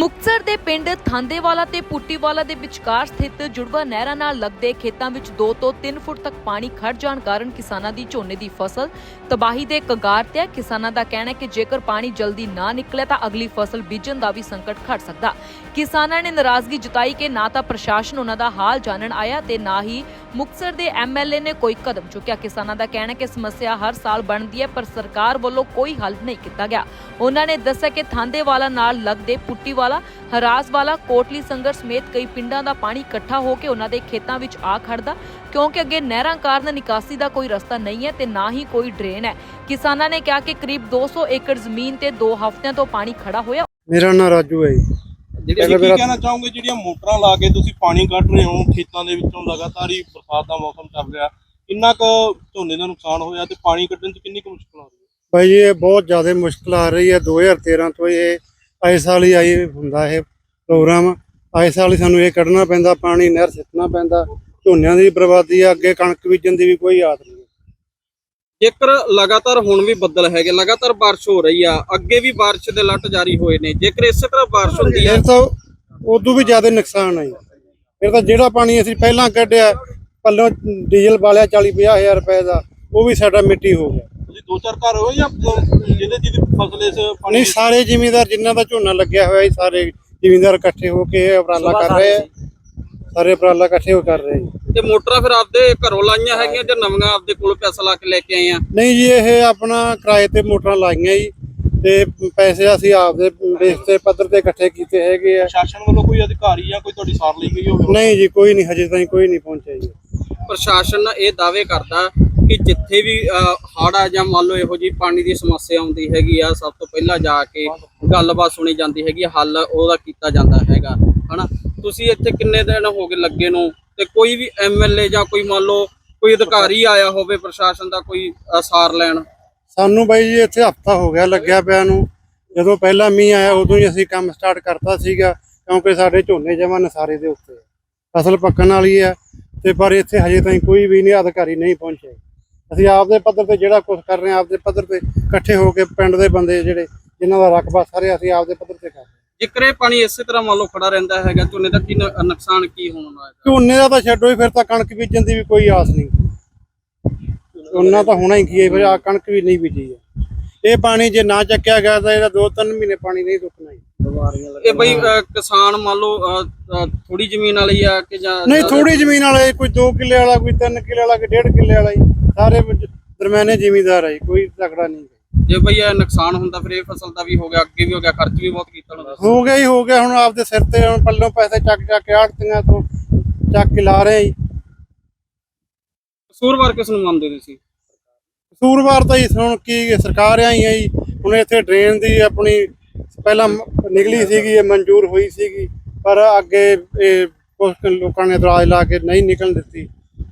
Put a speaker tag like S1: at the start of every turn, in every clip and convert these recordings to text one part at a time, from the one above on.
S1: ਮੁਕਤਸਰ ਦੇ ਪਿੰਡ ਥਾਂਦੇਵਾਲਾ ਤੇ ਪੁੱਟੀਵਾਲਾ ਦੇ ਵਿਚਕਾਰ ਸਥਿਤ ਜੁੜਵਾ ਨਹਿਰਾਂ ਨਾਲ ਲੱਗਦੇ ਖੇਤਾਂ ਵਿੱਚ 2 ਤੋਂ 3 ਫੁੱਟ ਤੱਕ ਪਾਣੀ ਖੜ ਜਾਣ ਕਾਰਨ ਕਿਸਾਨਾਂ ਦੀ ਝੋਨੇ ਦੀ ਫਸਲ ਤਬਾਹੀ ਦੇ ਕਗਾਰ ਤੇ ਹੈ। ਕਿਸਾਨਾਂ ਦਾ ਕਹਿਣਾ ਹੈ ਕਿ ਜੇਕਰ ਪਾਣੀ ਜਲਦੀ ਨਾ ਨਿਕਲੇ ਤਾਂ ਅਗਲੀ ਫਸਲ ਬੀਜਣ ਦਾ ਵੀ ਸੰਕਟ ਖੜ ਸਕਦਾ। ਕਿਸਾਨਾਂ ਨੇ ਨਾਰਾਜ਼ਗੀ ਜਤਾਈ ਕਿ ਨਾ ਤਾਂ ਪ੍ਰਸ਼ਾਸਨ ਉਹਨਾਂ ਦਾ ਹਾਲ ਜਾਣਨ ਆਇਆ ਤੇ ਨਾ ਹੀ ਮੁਕਤਸਰ ਦੇ ਐਮਐਲਏ ਨੇ ਕੋਈ ਕਦਮ ਚੁੱਕਿਆ। ਕਿਸਾਨਾਂ ਦਾ ਕਹਿਣਾ ਹੈ ਕਿ ਸਮੱਸਿਆ ਹਰ ਸਾਲ ਬਣਦੀ ਹੈ, ਪਰ ਸਰਕਾਰ ਵੱਲੋਂ ਕੋਈ ਹੱਲ ਨਹੀਂ ਕੀਤਾ ਗਿਆ। ਉਹਨਾਂ ਨੇ ਦੱਸਿਆ ਕਿ ਥਾਂਦੇਵਾਲਾ ਨਾਲ ਲੱਗਦੇ ਪੁੱਟੀਵਾਲਾ ਹਰਾਸਵਾਲਾ ਕੋਟਲੀ ਸੰਗਰ ਸਮੇਤ ਕਈ ਪਿੰਡਾਂ ਦਾ ਪਾਣੀ ਇਕੱਠਾ ਹੋ ਕੇ ਉਹਨਾਂ ਦੇ ਖੇਤਾਂ ਵਿੱਚ ਆ ਖੜਦਾ ਕਿਉਂਕਿ ਅੱਗੇ ਨਹਿਰਾਂ ਕਾਰਨ ਨਿਕਾਸੀ ਦਾ ਕੋਈ ਰਸਤਾ ਨਹੀਂ ਹੈ ਤੇ ਨਾ ਹੀ ਕੋਈ ਡਰੇਨ ਹੈ। ਕਿਸਾਨਾਂ ਨੇ ਕਿਹਾ ਕਿ ਕਰੀਬ 200 ਏਕੜ ਜ਼ਮੀਨ ਤੇ 2 ਹਫ਼ਤਿਆਂ ਤੋਂ ਪਾਣੀ ਖੜਾ ਹੋਇਆ।
S2: ਮੇਰਾ ਨਾਂ ਰਾਜੂ ਹੈ ਜੀ।
S3: ਜਿਹੜੇ ਕੀ ਕਹਿਣਾ ਚਾਹੋਗੇ ਜਿਹੜੀਆਂ ਮੋਟਰਾਂ ਲਾ ਕੇ ਤੁਸੀਂ ਪਾਣੀ ਕੱਢ ਰਹੇ ਹੋ ਖੇਤਾਂ ਦੇ ਵਿੱਚੋਂ ਲਗਾਤਾਰ ਹੀ ਬਰਸਾਤ ਦਾ ਮੌਸਮ ਚੱਲ ਰਿਹਾ ਕਿੰਨਾ ਕੁ ਝੋਨੇ ਦਾ ਨੁਕਸਾਨ ਹੋਇਆ ਤੇ ਪਾਣੀ ਕੱਢਣ 'ਚ ਕਿੰਨੀ ਕੁ ਮੁਸ਼ਕਲ ਆ ਰਹੀ ਹੈ?
S2: ਭਾਈ ਜੀ, ਇਹ ਬਹੁਤ ਜ਼ਿਆਦਾ ਮੁਸ਼ਕਲ ਆ ਰਹੀ ਹੈ। 2013 ਤੋਂ ਇਹ ਆਏ ਸਾਲ ਹੀ ਆਈ ਹੁੰਦਾ ਇਹ ਪ੍ਰੋਗਰਾਮ। ਆਏ ਸਾਲ ਹੀ ਸਾਨੂੰ ਇਹ ਕੱਢਣਾ ਪੈਂਦਾ ਪਾਣੀ ਨਹਿਰ ਸਿੱਟਣਾ ਪੈਂਦਾ। ਝੋਨਿਆਂ ਦੀ ਬਰਬਾਦੀ ਆ ਅੱਗੇ ਕਣਕ ਬੀਜਣ ਦੀ ਵੀ ਕੋਈ ਆਸ ਨਹੀਂ।
S4: ਜੇਕਰ ਲਗਾਤਾਰ ਹੁਣ ਵੀ ਬੱਦਲ ਹੈਗੇ ਲਗਾਤਾਰ ਬਾਰਿਸ਼ ਹੋ ਰਹੀ ਆ ਅੱਗੇ ਵੀ ਬਾਰਿਸ਼ ਦੇ ਲੱਟ ਜਾਰੀ ਹੋਏ ਨੇ ਜੇਕਰ ਇਸੇ ਤਰ੍ਹਾਂ ਬਾਰਿਸ਼ ਹੁੰਦੀ ਹੈ।
S2: ਤਾਂ ਉਦੋਂ ਵੀ ਜ਼ਿਆਦਾ ਨੁਕਸਾਨ ਆ ਜੀ। ਫਿਰ ਤਾਂ ਜਿਹੜਾ ਪਾਣੀ ਅਸੀਂ ਪਹਿਲਾਂ ਕੱਢਿਆ ਪੱਲੋਂ ਡੀਜ਼ਲ ਵਾਲਿਆ 40 ਹਜ਼ਾਰ ਰੁਪਏ ਦਾ ਉਹ ਵੀ ਸਾਡਾ ਮਿੱਟੀ ਹੋ ਗਿਆ।
S3: ਤੁਸੀਂ ਦੋ ਚਾਰ ਘਰ ਹੋਏ ਜਾਂ ਜਿਹਦੇ ਜਿਹਦੀ ਫਸਲ ਇਸ ਪਾਣੀ
S2: ਨਹੀਂ ਸਾਰੇ ਜ਼ਿਮੀਂਦਾਰ ਜਿਨ੍ਹਾਂ ਦਾ ਝੋਨਾ ਲੱਗਿਆ ਹੋਇਆ ਸੀ ਸਾਰੇ ਜ਼ਿਮੀਂਦਾਰ ਇਕੱਠੇ ਹੋ ਕੇ ਇਹ ਉਪਰਾਲਾ ਕਰ ਰਹੇ ਆ। ਸਾਰੇ ਉਪਰਾਲਾ ਇਕੱਠੇ ਹੋ ਕਰ ਰਹੇ
S4: ਤੇ ਮੋਟਰਾਂ ਫਿਰ ਆਪਦੇ ਘਰੋਂ ਲਾਈਆਂ ਹੈਗੀਆਂ ਜਾਂ ਨਵੀਆਂ ਆਪਦੇ ਕੋਲ ਪੈਸਾ ਲਾ ਕੇ ਲੈ ਕੇ ਆਏ ਆ?
S2: ਨਹੀਂ ਜੀ ਇਹ ਆਪਣਾ ਕਿਰਾਏ ਤੇ ਮੋਟਰਾਂ ਲਾਈਆਂ ਜੀ ਤੇ ਪੈਸੇ ਅਸੀਂ ਆਪਦੇ ਬੇਸ ਤੇ ਪੱਧਰ ਤੇ ਇਕੱਠੇ ਕੀਤੇ ਹੈਗੇ ਆ।
S3: ਪ੍ਰਸ਼ਾਸਨ ਵੱਲੋਂ ਕੋਈ ਅਧਿਕਾਰੀ ਜਾਂ ਕੋਈ ਤੁਹਾਡੀ ਸਾਰ ਲਈ ਗਈ ਹੋਵੇ?
S2: ਨਹੀਂ ਜੀ ਕੋਈ ਨਹੀਂ ਹਜੇ ਤਾਈਂ ਕੋਈ ਨਹੀਂ ਪਹੁੰਚਿਆ ਜੀ।
S4: ਪ੍ਰਸ਼ਾਸਨ ਇਹ ਦਾਅਵੇ ਕਰਦਾ ਕਿ ਜਿੱਥੇ ਵੀ ਹੜ੍ਹ ਆ ਜਾਂ ਮੰਨ ਲਓ ਇਹੋ ਜੀ ਪਾਣੀ ਦੀ ਸਮੱਸਿਆ ਆਉਂਦੀ ਹੈਗੀ ਆ, ਸਭ ਤੋਂ ਪਹਿਲਾਂ ਜਾ ਕੇ ਗੱਲਬਾਤ ਸੁਣੀ ਜਾਂਦੀ ਹੈਗੀ ਹੱਲ ਉਹਦਾ ਕੀਤਾ ਜਾਂਦਾ ਹੈਗਾ, ਹਨਾ? ਤੁਸੀਂ ਇੱਥੇ ਕਿੰਨੇ ਦਿਨ ਹੋ ਗਏ ਲੱਗੇ ਨੂੰ? ਤੇ ਕੋਈ ਵੀ ਐਮਐਲਏ ਜਾਂ ਕੋਈ ਮੰਨ ਲਓ ਕੋਈ ਅਧਿਕਾਰੀ ਆਇਆ ਹੋਵੇ ਪ੍ਰਸ਼ਾਸਨ ਦਾ ਕੋਈ ਸਾਰ ਲੈਣ?
S2: ਸਾਨੂੰ ਬਾਈ ਜੀ ਇੱਥੇ ਹਫਤਾ ਹੋ ਗਿਆ ਲੱਗਿਆ ਪਿਆ ਨੂੰ। ਜਦੋਂ ਪਹਿਲਾ ਮੀਂਹ ਆਇਆ, ਉਦੋਂ ਹੀ ਅਸੀਂ ਕੰਮ ਸਟਾਰਟ ਕਰਤਾ ਸੀਗਾ, ਕਿਉਂਕਿ ਸਾਡੇ ਝੋਨੇ ਜਮਾ ਨਸਾਰੇ ਦੇ ਉੱਤੇ ਫਸਲ ਪੱਕਣ ਵਾਲੀ ਹੈ ਤੇ ਪਰ ਇੱਥੇ ਹਜੇ ਤਾਈਂ ਕੋਈ ਵੀ ਨਹੀਂ, ਅਧਿਕਾਰੀ ਨਹੀਂ ਪਹੁੰਚਿਆ ਅਸੀਂ ਆਪਦੇ ਪੱਧਰ ਤੇ ਜਿਹੜਾ ਕੁਝ ਕਰ ਰਹੇ ਹਾਂ ਆਪਦੇ ਪੱਧਰ ਤੇ ਇਕੱਠੇ ਹੋ ਕੇ ਪਿੰਡ ਦੇ ਬੰਦੇ ਜਿਹੜੇ ਜਿਨ੍ਹਾਂ ਦਾ ਰਕਬਾ ਸਾਰੇ ਅਸੀਂ ਆਪਦੇ ਪੱਧਰ ਤੇ ਕਰ ਰਹੇ ਹਾਂ।
S4: ਜੇਕਰ ਇਹ ਪਾਣੀ ਇਸੇ ਤਰ੍ਹਾਂ ਮੰਨ ਲਓ ਖੜਾ ਰਹਿੰਦਾ ਹੈਗਾ ਝੋਨੇ ਦਾ ਕੀ ਨ- ਨੁਕਸਾਨ ਕੀ ਹੋਣਾ ਹੈ
S2: ਝੋਨੇ ਦਾ ਤਾਂ ਛੱਡੋ ਹੀ ਫਿਰ ਤਾਂ ਕਣਕ ਬੀਜਣ ਦੀ ਵੀ ਕੋਈ ਆਸ ਨਹੀਂ। ਉਹਨਾਂ ਤਾਂ ਹੋਣਾ ਹੀ ਕੀ ਹੈ ਫਿਰ ਆ ਕਣਕ ਵੀ ਨਹੀਂ ਬੀਜੀ ਹੈ। ਇਹ ਪਾਣੀ ਜੇ ਨਾ ਚੱਕਿਆ ਗਿਆ ਤਾਂ ਇਹਦਾ 2-3 ਮਹੀਨੇ ਪਾਣੀ ਨਹੀਂ ਰੁਕਣਾ ਜੀ।
S4: ਇਹ ਬਈ ਅ, ਕਿਸਾਨ ਮੰਨ ਲਓ ਥੋੜੀ ਜ਼ਮੀਨ ਵਾਲੀ ਆ ਕਿ ਜਾਂ
S2: ਨਹੀਂ ਥੋੜੀ ਜ਼ਮੀਨ ਵਾਲੇ ਕੋਈ 2 ਕਿੱਲੇ ਵਾਲਾ ਕੋਈ 3 ਕਿੱਲੇ ਵਾਲਾ ਕੋਈ 1.5 ਕਿੱਲੇ ਵਾਲਾ ਜੀ। ਸਾਰੇ ਵਿੱਚ ਦਰਮਿਆਨੇ ਜ਼ਿਮੀਂਦਾਰ ਹੈ ਜੀ, ਕੋਈ ਤਕੜਾ ਨਹੀਂ
S4: ਜੇ ਬਈ ਇਹ ਨੁਕਸਾਨ ਹੁੰਦਾ ਫਿਰ ਇਹ ਫਸਲ ਦਾ ਵੀ ਹੋ ਗਿਆ ਅੱਗੇ ਵੀ ਹੋ ਗਿਆ ਖਰਚ ਵੀ ਬਹੁਤ ਕੀਤਾ ਤੁਸੀਂ।
S2: ਹੋ ਗਿਆ ਹੀ ਹੋ ਗਿਆ ਹੁਣ ਆਪਦੇ ਸਿਰ ਤੇ ਹੁਣ ਪੱਲੋਂ ਪੈਸੇ ਚੱਕ ਚੱਕ ਕੇ ਆੜਤੀਆਂ ਤੋਂ ਚੱਕ ਕੇ ਲਾ ਰਹੇ ਜੀ।
S4: ਕਸੂਰਵਾਰ ਕਿਸ ਨੂੰ ਮੰਨਦੇ ਤੁਸੀਂ?
S2: ਕਸੂਰਵਾਰ ਤਾਂ ਜੀ ਹੁਣ ਕੀ ਸਰਕਾਰ ਆਈ ਹੈ ਜੀ। ਹੁਣ ਇੱਥੇ ਡਰੇਨ ਦੀ ਆਪਣੀ ਪਹਿਲਾਂ ਨਿਕਲੀ ਸੀਗੀ ਇਹ ਮਨਜ਼ੂਰ ਹੋਈ ਸੀਗੀ। ਪਰ ਅੱਗੇ ਇਹ ਕੁਝ ਲੋਕਾਂ ਨੇ ਇਤਰਾਜ਼ ਲਾ ਕੇ ਨਹੀਂ ਨਿਕਲਣ ਦਿੱਤੀ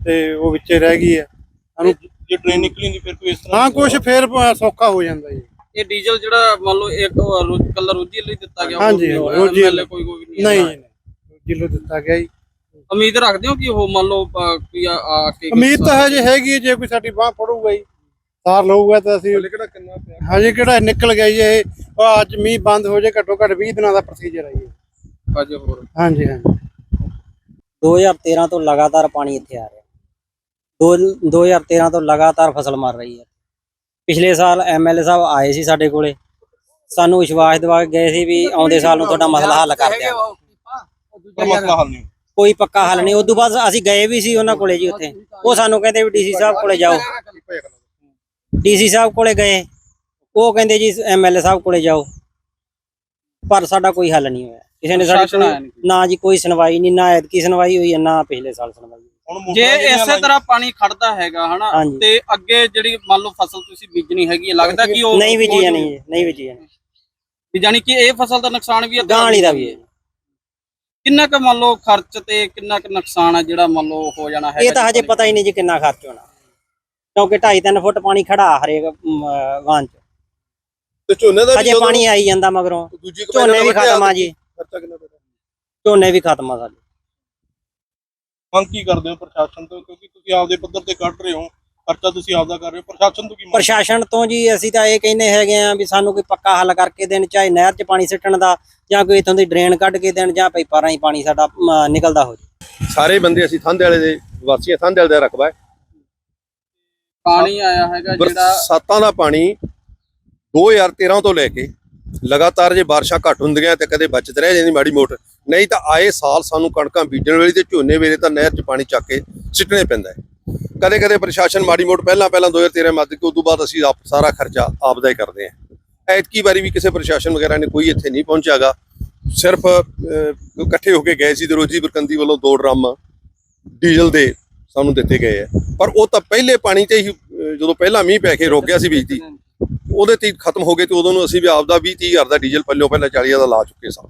S2: ਤੇ ਉਹ ਵਿੱਚੇ ਰਹਿ ਗਈ ਹੈ। ਸਾਨੂੰ
S3: ਜੇ ਟ੍ਰੇਨ ਨਿਕਲੀ ਨਹੀਂ ਫਿਰ ਕੋਈ ਇਸ ਤਰ੍ਹਾਂ
S2: ਹਾਂ ਕੁਝ ਫੇਰ ਸੌਖਾ ਹੋ ਜਾਂਦਾ ਜੀ।
S4: ਇਹ ਡੀਜ਼ਲ ਜਿਹੜਾ ਮੰਨ ਲਓ ਇੱਕ ਕੱਲਾ ਰੋਜੀ ਲਈ ਦਿੱਤਾ ਗਿਆ
S2: ਹਾਂਜੀ, ਰੋਜ਼ੀ
S4: ਕੋਈ ਕੋਈ ਨਹੀਂ
S2: ਨਹੀਂ
S4: ਹੈ।
S2: ਜਿੱਲੋ ਦਿੱਤਾ ਗਿਆ ਜੀ।
S4: ਉਮੀਦ ਰੱਖਦੇ ਹੋ ਕਿ ਉਹ ਮੰਨ ਲਓ ਕੋਈ ਆ ਕੇ
S2: ਉਮੀਦ ਤਾਂ ਹਜੇ ਹੈਗੀ ਹੈ, ਜੇ ਕੋਈ ਸਾਡੀ ਬਾਹ ਫੜੂਗਾ ਜੀ। ਸਾਰ ਲਊਗਾ ਤਾਂ ਅਸੀਂ
S3: ਕਿਹੜਾ ਕਿੰਨਾ ਪਿਆ?
S2: ਹਜੇ ਕਿਹੜਾ ਨਿਕਲ ਗਿਆ ਜੀ ਇਹ। ਉਹ ਅੱਜ ਮੀਂਹ ਬੰਦ ਹੋ ਜੇ ਘੱਟੋ ਘੱਟ 20 ਦਿਨਾਂ ਦਾ ਪ੍ਰੋਸੀਜਰ ਹੈ ਜੀ।
S4: ਅਜੇ ਹੋਰ।
S2: ਹਾਂਜੀ ਹਾਂਜੀ।
S5: 2013 ਤੋਂ ਲਗਾਤਾਰ ਪਾਣੀ ਇੱਥੇ ਆ ਰਿਹਾ। ਦੋ 2013 ਤੋਂ ਲਗਾਤਾਰ ਫਸਲ ਮਰ ਰਹੀ ਹੈ। ਪਿਛਲੇ ਸਾਲ ਐਮਐਲਏ ਸਾਹਿਬ ਆਏ ਸੀ ਸਾਡੇ ਕੋਲੇ। ਸਾਨੂੰ ਵਿਸ਼ਵਾਸ ਦਿਵਾ ਕੇ ਗਏ ਸੀ ਵੀ ਆਉਂਦੇ ਸਾਲ ਨੂੰ ਤੁਹਾਡਾ ਮਸਲਾ ਹੱਲ ਕਰ ਦਿਆਂਗੇ ਕੋਈ ਪੱਕਾ ਹੱਲ ਨਹੀਂ। ਉਦੋਂ ਬਾਅਦ ਅਸੀਂ ਗਏ ਵੀ ਸੀ ਉਹਨਾਂ ਕੋਲੇ ਜੀ ਉੱਥੇ। ਉਹ ਸਾਨੂੰ ਕਹਿੰਦੇ ਵੀ ਡੀਸੀ ਸਾਹਿਬ ਕੋਲੇ ਜਾਓ। ਡੀਸੀ ਸਾਹਿਬ ਕੋਲੇ ਗਏ ਉਹ ਕਹਿੰਦੇ ਜੀ ਐਮਐਲਏ ਸਾਹਿਬ ਕੋਲੇ ਜਾਓ ਪਰ ਸਾਡਾ ਕੋਈ ਹੱਲ ਨਹੀਂ ਹੋਇਆ ਕਿਸੇ ਨੇ ਸਾਡੀ। ਕੋਈ- ਨਾ ਜੀ ਕੋਈ ਸੁਣਵਾਈ ਨਹੀਂ ਨਾ ਐਤਕੀ ਸੁਣਵਾਈ ਹੋਈ ਹੈ ਨਾ ਪਿਛਲੇ ਸਾਲ ਸੁਣਵਾਈ ਹੋਈ।
S3: ਹੁਣ
S4: ਜੇ ਇਸੇ ਤਰ੍ਹਾਂ ਪਾਣੀ ਖੜਦਾ ਹੈਗਾ ਹਨਾ
S5: ਹਾਂਜੀ।
S4: ਤੇ ਅੱਗੇ ਜਿਹੜੀ ਮੰਨ ਲਓ ਫਸਲ ਤੁਸੀਂ ਬੀਜਣੀ ਹੈਗੀ ਹੈ ਲੱਗਦਾ ਕਿ ਉਹ
S5: ਨਹੀਂ ਬੀਜੀ ਜਾਣੀ ਜੀ, ਨਹੀਂ ਬੀਜੀ ਜਾਣੀ
S4: ਵੀ ਜਾਣੀ ਕਿ ਇਹ ਫਸਲ ਦਾ ਨੁਕਸਾਨ ਵੀ ਹੈ ਤੇ
S5: ਗਾਂ ਵਾਲੀ ਦਾ ਵੀ ਹੈ
S4: ਕਿੰਨਾ ਕੁ ਮੰਨ ਲਓ ਖਰਚ ਤੇ ਕਿੰਨਾ ਕੁ ਨੁਕਸਾਨ ਹੈ ਜਿਹੜਾ ਮੰਨ ਲਓ ਹੋ ਜਾਣਾ ਹੈ
S5: ਇਹ ਤਾਂ ਹਜੇ ਪਤਾ ਹੀ ਨਹੀਂ ਜੀ ਕਿੰਨਾ ਖਰਚ ਹੋਣਾ ਕਿਉਂਕਿ 2.5-3 ਫੁੱਟ ਪਾਣੀ ਖੜਾ ਹਰੇਕ ਵਾਂ ਚ।
S3: ਤੇ ਝੋਨੇ ਦਾ
S5: ਹਜੇ ਪਾਣੀ ਆਈ ਜਾਂਦਾ ਮਗਰੋਂ।
S3: ਦੂਜੀ
S5: ਝੋਨੇ ਵੀ ਖਤਮ ਆ ਜੀ।
S3: ਖਰਚਾ ਕਿੰਨਾ ਪੈਂਦਾ
S5: ਝੋਨੇ ਵੀ ਖਤਮ ਆ ਸਾਡੇ।
S3: ਮੰਗ ਕੀ ਕਰਦੇ ਹੋ ਪ੍ਰਸ਼ਾਸਨ ਤੋਂ? ਕਿਉਂਕਿ ਤੁਸੀਂ ਆਪਦੇ ਪੱਧਰ ਤੇ ਕੱਢ ਰਹੇ ਹੋ। ਖਰਚਾ ਤੁਸੀਂ ਆਪਦਾ ਕਰ ਰਹੇ ਹੋ। ਪ੍ਰਸ਼ਾਸਨ ਤੋਂ ਕੀ ਮੰਗ?
S5: ਪ੍ਰਸ਼ਾਸਨ ਤੋਂ ਜੀ ਅਸੀਂ ਤਾਂ ਇਹ ਕਹਿੰਦੇ ਹੈਗੇ ਆ ਵੀ ਸਾਨੂੰ ਕੋਈ ਪੱਕਾ ਹੱਲ ਕਰਕੇ ਦੇਣ ਚਾਹੇ ਨਹਿਰ 'ਚ ਪਾਣੀ ਸਿੱਟਣ ਦਾ ਜਾਂ ਕੋਈ ਇਥੋਂ ਦੀ ਡਰੇਨ ਕੱਢ ਕੇ ਦੇਣ ਜਾਂ ਪਾਈਪਾਂ ਰਾਹੀਂ ਪਾਣੀ ਸਾਡਾ ਨਿਕਲਦਾ ਹੋ ਜਾਵੇ
S6: ਸਾਰੇ ਬੰਦੇ ਅਸੀਂ ਥੰਦ ਵਾਲੇ ਦੇ ਵਾਸੀਆਂ ਥੰਦ ਵਾਲੇ ਦਾ ਰਕਬਾ ਹੈ।
S4: ਪਾਣੀ ਆਇਆ ਹੈਗਾ ਜਿਹੜਾ
S6: ਬਰਸਾਤਾਂ ਦਾ ਪਾਣੀ 2013 ਤੋਂ ਲੈ ਕੇ ਲਗਾਤਾਰ ਜੇ ਬਾਰਿਸ਼ਾਂ ਘੱਟ ਹੁੰਦੀਆਂ ਤੇ ਕਦੇ ਬਚਤ ਰਹਿ ਜਾਂਦੀ ਮਾੜੀ ਮੋਟ ਨਹੀਂ ਤਾਂ ਆਏ ਸਾਲ ਸਾਨੂੰ ਕਣਕਾਂ ਬੀਜਣ ਵੇਲੇ ਤੇ ਝੋਨੇ ਵੇਲੇ ਤਾਂ ਨਹਿਰ 'ਚ ਪਾਣੀ ਚੱਕ ਕੇ ਸਿੱਟਣੇ ਪੈਂਦਾ ਹੈ। ਕਦੇ ਕਦੇ ਪ੍ਰਸ਼ਾਸਨ ਮਾੜੀ ਮੋਟ ਪਹਿਲਾਂ ਪਹਿਲਾਂ 2013 ਮੱਧ ਕੇ ਉਦੋਂ ਬਾਅਦ ਅਸੀਂ ਆਪ ਸਾਰਾ ਖਰਚਾ ਆਪ ਦਾ ਹੀ ਕਰਦੇ ਹਾਂ। ਐਤਕੀ ਵਾਰੀ ਵੀ ਕਿਸੇ ਪ੍ਰਸ਼ਾਸਨ ਵਗੈਰਾ ਨੇ ਕੋਈ ਇੱਥੇ ਨਹੀਂ ਪਹੁੰਚਿਆਗਾ। ਸਿਰਫ ਇਕੱਠੇ ਹੋ ਕੇ ਗਏ ਸੀ ਤੇ ਰੋਜੀ ਬਰਕੰਦੀ ਵੱਲੋਂ ਦੋ ਡਰਮ ਡੀਜ਼ਲ ਦੇ ਸਾਨੂੰ ਦਿੱਤੇ ਗਏ ਆ। ਪਰ ਉਹ ਤਾਂ ਪਹਿਲੇ ਪਾਣੀ ਤੇ ਹੀ ਜਦੋਂ ਪਹਿਲਾਂ ਮੀਂਹ ਪੈ ਕੇ ਰੁਕ ਗਿਆ ਸੀ ਬੀਜਦੀ ਉਹਦੇ ਤੇ ਖਤਮ ਹੋ ਗਏ ਤੇ ਉਦੋਂ ਨੂੰ ਅਸੀਂ ਵੀ ਆਪਦਾ 20 30 ਹਜ਼ਾਰ ਦਾ ਡੀਜ਼ਲ ਪੱਲਿਓ ਪਹਿਲਾਂ 40 ਹਜ਼ਾਰ ਦਾ ਲਾ ਚੁੱਕੇ ਸਾਂ।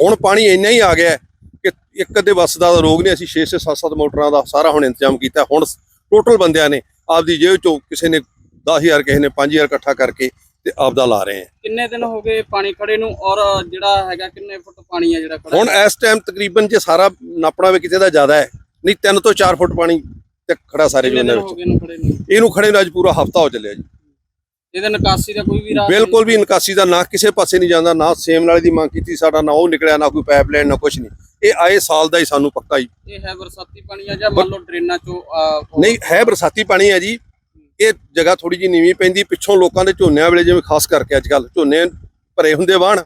S6: ਹੁਣ ਪਾਣੀ ਇੰਨਾ ਹੀ ਆ ਗਿਆ ਕਿ ਇੱਕ ਅੱਧੇ ਬੱਸ ਦਾ ਰੋਗ ਨਹੀਂ ਅਸੀਂ 6 6 7 7 ਮੋਟਰਾਂ ਦਾ ਸਾਰਾ ਹੁਣ ਇੰਤਜ਼ਾਮ ਕੀਤਾ। ਹੁਣ ਟੋਟਲ ਬੰਦਿਆਂ ਨੇ ਆਪਦੀ ਜੇਬ ਚੋਂ ਕਿਸੇ ਨੇ 10000 ਕਿਸੇ ਨੇ 5000 ਇਕੱਠਾ ਕਰਕੇ ਤੇ ਆਪਦਾ ਲਾ ਰਹੇ ਆ।
S4: ਕਿੰਨੇ ਦਿਨ ਹੋ ਗਏ ਪਾਣੀ ਖੜੇ ਨੂੰ ਔਰ ਜਿਹੜਾ ਹੈਗਾ ਕਿੰਨੇ ਫੁੱਟ ਪਾਣੀ ਹੈ ਜਿਹੜਾ ਖੜਾ?
S6: ਹੁਣ ਇਸ ਟਾਈਮ ਤਕਰੀਬਨ ਜੇ ਸਾਰਾ ਨਾਪਣਾ ਵੇ ਕਿਤੇ ਦਾ ਜ਼ਿਆਦਾ ਹੈ ਨਹੀਂ 3 ਤੋਂ 4 ਫੁੱਟ ਪਾਣੀ ਤੇ ਖੜਾ ਸਾਰੇ
S4: ਕਿੰਨੇ
S6: ਜੋਨਾਂ
S4: ਦਿਨ ਹੋ
S6: ਵਿੱਚ
S4: ਗਏ ਨੂੰ ਖੜੇ ਨੂੰ?
S6: ਇਹਨੂੰ ਖੜੇ ਨੂੰ ਅੱਜ ਪੂਰਾ ਹਫਤਾ ਹੋ ਚੱਲਿਆ ਜੀ।
S4: ਇਹਦੇ ਨਿਕਾਸੀ ਦਾ ਕੋਈ ਵੀ ਰਾਹ
S6: ਬਿਲਕੁਲ ਵੀ ਨਿਕਾਸੀ ਦਾ ਨਾ ਕਿਸੇ ਪਾਸੇ ਨਹੀਂ ਜਾਂਦਾ ਨਾ ਸੇਮ ਨਾਲੇ ਦੀ ਮੰਗ ਕੀਤੀ ਸਾਡਾ ਨਾ ਉਹ ਨਿਕਲਿਆ ਨਾ ਕੋਈ ਪਾਈਪਲਾਈਨ ਨਾ ਕੁਝ ਨਹੀਂ। ਇਹ ਆਏ ਸਾਲ ਦਾ ਹੀ ਸਾਨੂੰ ਪੱਕਾ ਹੀ
S4: ਇਹ ਹੈ ਬਰਸਾਤੀ ਪਾਣੀ ਆ ਜਾਂ ਮੰਨ ਲਓ ਡਰੇਨਾਂ ਚੋਂ
S6: ਨਹੀਂ ਹੈ ਬਰਸਾਤੀ ਪਾਣੀ ਹੈ ਜੀ। ਇਹ ਜਗ੍ਹਾ ਥੋੜੀ ਜਿਹੀ ਨੀਵੀਂ ਪੈਂਦੀ ਪਿੱਛੋਂ ਲੋਕਾਂ ਦੇ ਝੋਨਿਆਂ ਵੇਲੇ ਜਿਵੇਂ ਖਾਸ ਕਰਕੇ ਅੱਜ ਕੱਲ ਝੋਨੇ ਭਰੇ ਹੁੰਦੇ ਵਾਹਣ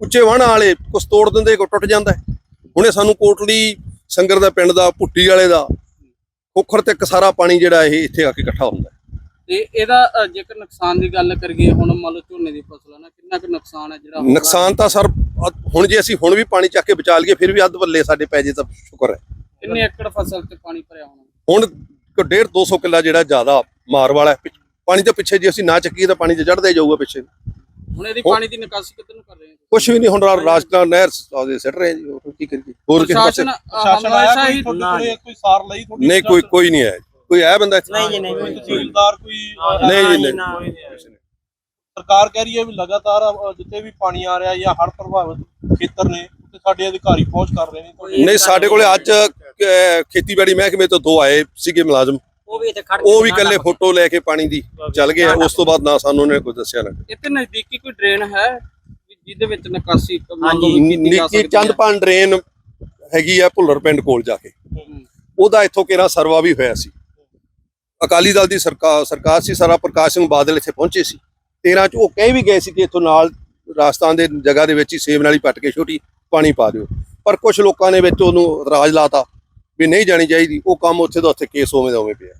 S6: ਉੱਚੇ ਵਾਹਣ ਵਾਲੇ ਕੁਛ ਤੋੜ ਦਿੰਦੇ ਕੋ ਟੁੱਟ ਜਾਂਦਾ। ਹੈ। ਹੁਣੇ ਸਾਨੂੰ ਕੋਟਲੀ ਸੰਗਰ ਦਾ ਪਿੰਡ ਦਾ ਭੁੱਟੀ ਵਾਲੇ ਦਾ ਖੋਖਰ ਤੱਕ ਸਾਰਾ ਪਾਣੀ ਜਿਹੜਾ ਇਹ ਇੱਥੇ ਆ ਕੇ ਇਕੱਠਾ ਹੁੰਦਾ।
S4: ਤੇ ਇਹਦਾ ਜੇਕਰ ਨੁਕਸਾਨ ਦੀ ਗੱਲ ਕਰੀਏ ਹੁਣ ਮੰਨ ਲਓ ਝੋਨੇ ਦੀ ਫਸਲ ਹੈ ਨਾ ਕਿੰਨਾ ਕੁ ਨੁਕਸਾਨ ਹੈ ਜਿਹੜਾ?
S6: ਨੁਕਸਾਨ ਤਾਂ ਸਰ ਹੁਣ ਜੇ ਅਸੀਂ ਹੁਣ ਵੀ ਪਾਣੀ ਚੱਕ ਕੇ ਬਚਾ ਲਈਏ ਫਿਰ ਵੀ ਅੱਧ ਪੱਲੇ ਸਾਡੇ ਪੈ ਜੇ ਤਾਂ ਸ਼ੁਕਰ ਹੈ
S4: ਕਿੰਨੇ ਏਕੜ ਫਸਲ ਤੇ ਪਾਣੀ ਭਰਿਆ ਹੋਣਾ
S6: ਹੁਣ ਕੋ 1.5 200 ਕਿੱਲਾ ਜਿਹੜਾ ਜ਼ਿਆਦਾ ਮਾਰ ਵਾਲਾ ਪਾਣੀ ਤੋਂ ਪਿੱਛੇ ਜੇ ਅਸੀਂ ਨਾ ਚੱਕੀਏ ਤਾਂ ਪਾਣੀ ਤੇ ਚੜਦਾ ਜਾਊਗਾ ਪਿੱਛੇ
S4: ਹੁਣ ਇਹਦੀ ਪਾਣੀ ਦੀ ਨਿਕਾਸੀ ਕਿੱਧਰ ਨੂੰ ਕਰ ਰਹੇ ਹੋ
S6: ਕੁਛ ਵੀ ਨਹੀਂ ਹੁਣ ਰਾਜਸਥਾਨ ਨਹਿਰ ਉਹਦੇ ਸਿੱਟ ਰਹੇ ਜੀ ਹੋਰ ਕੀ ਕਰੀਏ? ਹੋਰ ਕਿਸੇ ਪਾਸੇ
S4: ਪ੍ਰਸ਼ਾਸਨ
S3: ਆਇਆ ਕੋਈ
S4: ਹੀ
S3: ਕੋਈ ਸਾਰ ਲਈ ਤੁਹਾਡੀ
S6: ਨਹੀਂ ਕੋਈ ਕੋਈ ਨਹੀਂ ਆਇਆ। ਕੋਈ ਆਇਆ ਬੰਦਾ ਇੱਥੇ?
S5: ਨਹੀਂ ਜੀ ਨਹੀਂ
S3: ਕੋਈ ਤਹਿਸੀਲਦਾਰ ਕੋਈ
S6: ਨਹੀਂ ਜੀ ਨਹੀਂ।
S3: ਸਰਕਾਰ ਕਹਿ ਰਹੀ ਹੈ ਵੀ ਲਗਾਤਾਰ ਜਿੱਥੇ ਵੀ ਪਾਣੀ ਆ ਰਿਹਾ ਜਾਂ ਹੜ੍ਹ ਪ੍ਰਭਾਵਿਤ ਖੇਤਰ ਨੇ ਉੱਥੇ ਸਾਡੇ ਅਧਿਕਾਰੀ ਪਹੁੰਚ ਕਰ ਰਹੇ ਨੇ।
S6: ਨਹੀਂ ਸਾਡੇ ਕੋਲੇ ਅੱਜ ਖੇਤੀਬਾੜੀ ਮਹਿਕਮੇ ਤੋਂ ਦੋ ਆਏ ਸੀਗੇ ਮੁਲਾਜ਼ਮ।
S5: ਉਹ ਵੀ ਇੱਥੇ ਖੜ
S6: ਉਹ ਵੀ ਇਕੱਲੇ ਫੋਟੋ ਲੈ ਕੇ ਪਾਣੀ ਦੀ ਚੱਲ ਗਏ ਆ। ਉਸ ਤੋਂ ਬਾਅਦ ਨਾ ਸਾਨੂੰ ਉਹਨੇ ਕੋਈ ਦੱਸਿਆ ਨਾ।
S4: ਇੱਥੇ ਨਜ਼ਦੀਕੀ ਕੋਈ ਡਰੇਨ ਹੈ ਵੀ ਜਿਹਦੇ ਵਿੱਚ ਨਿਕਾਸੀ ਮੰਨ ਲਓ
S5: ਹਾਂਜੀ,
S4: ਕੀਤੀ ਜਾ
S6: ਨਿੱਕੀ
S4: ਸਕਦੀ ਹੈ?
S6: ਚੰਦਪਾਨ ਡਰੇਨ ਹੈਗੀ ਆ ਭੁੱਲਰ ਪਿੰਡ ਕੋਲ ਜਾ ਕੇ।
S4: ਹੂੰ।
S6: ਉਹਦਾ ਇੱਥੋਂ ਕਿਹੜਾ ਸਰਵਾ ਵੀ ਹੋਇਆ ਸੀ। ਅਕਾਲੀ ਦਲ ਦੀ ਸਰਕਾਰ ਸਰਕਾਰ ਸੀ ਸਾਰਾ ਪ੍ਰਕਾਸ਼ ਸਿੰਘ ਬਾਦਲ ਇੱਥੇ ਪਹੁੰਚੇ ਸੀ। 13 ਚ ਉਹ ਕਹਿ ਵੀ ਗਏ ਸੀ ਕਿ ਇੱਥੋਂ ਨਾਲ ਰਾਜਸਥਾਨ ਦੇ ਜਗ੍ਹਾ ਦੇ ਵਿੱਚ ਹੀ ਸੇਮ ਨਾਲੀ ਪੱਟ ਕੇ ਛੋਟੀ ਪਾਣੀ ਪਾ ਦਿਓ। ਪਰ ਕੁਝ ਲੋਕਾਂ ਨੇ ਵਿੱਚ ਉਹਨੂੰ ਇਤਰਾਜ਼ ਲਾਤਾ। ਵੀ ਨਹੀਂ ਜਾਣੀ ਚਾਹੀਦੀ ਉਹ ਕੰਮ ਉੱਥੇ ਦਾ ਉੱਥੇ ਕੇਸ ਹੋਵੇਂ ਦਾ ਉਵੇਂ ਪਿਆ।